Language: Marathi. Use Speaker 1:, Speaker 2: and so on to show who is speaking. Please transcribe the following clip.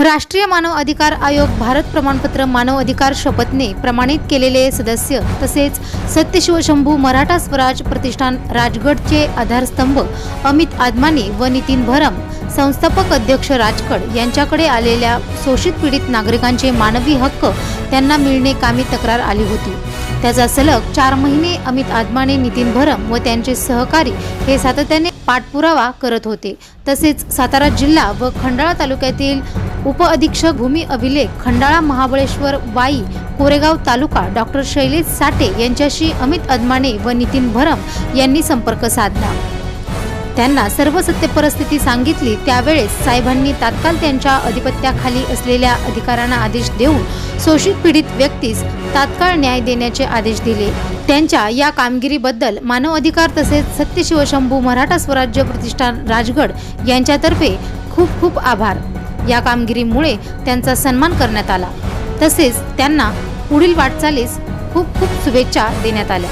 Speaker 1: राष्ट्रीय मानव अधिकार आयोग भारत प्रमाणपत्र मानव अधिकार शपथने प्रमाणित केलेले सदस्य तसेच सत्यशिवशंभू मराठा स्वराज प्रतिष्ठान राजगडचे आधारस्तंभ अमित आदमानी व नितीन भरम संस्थापक अध्यक्ष राजकड यांच्याकडे आलेल्या शोषित पीडित नागरिकांचे मानवी हक्क त्यांना मिळणे कामी तक्रार आली होती. त्याचा सलग चार महिने अमित आदमाने नितीन भरम व त्यांचे सहकारी हे सातत्याने पाठपुरावा करत होते. तसेच सातारा जिल्हा व खंडाळा तालुक्यातील उपअधीक्षक भूमी अभिलेख खंडाळा महाबळेश्वर वाई कोरेगाव तालुका डॉक्टर शैलेश साठे यांच्याशी अमित अदमाने व नितीन भरम यांनी संपर्क साधला. त्यांना सर्व सत्य परिस्थिती सांगितली त्यावेळेस साहेबांनी तात्काळ त्यांच्या अधिपत्याखाली असलेल्या अधिकाऱ्यांना आदेश देऊन शोषित पीडित व्यक्तीस तात्काळ न्याय देण्याचे आदेश दिले. त्यांच्या या कामगिरीबद्दल मानव अधिकार तसेच सत्य शिवशंभू मराठा स्वराज्य प्रतिष्ठान राजगड यांच्यातर्फे खूप खूप आभार. या कामगिरीमुळे त्यांचा सन्मान करण्यात आला. तसेच त्यांना पुढील वाटचालीस खूप खूप शुभेच्छा देण्यात आल्या.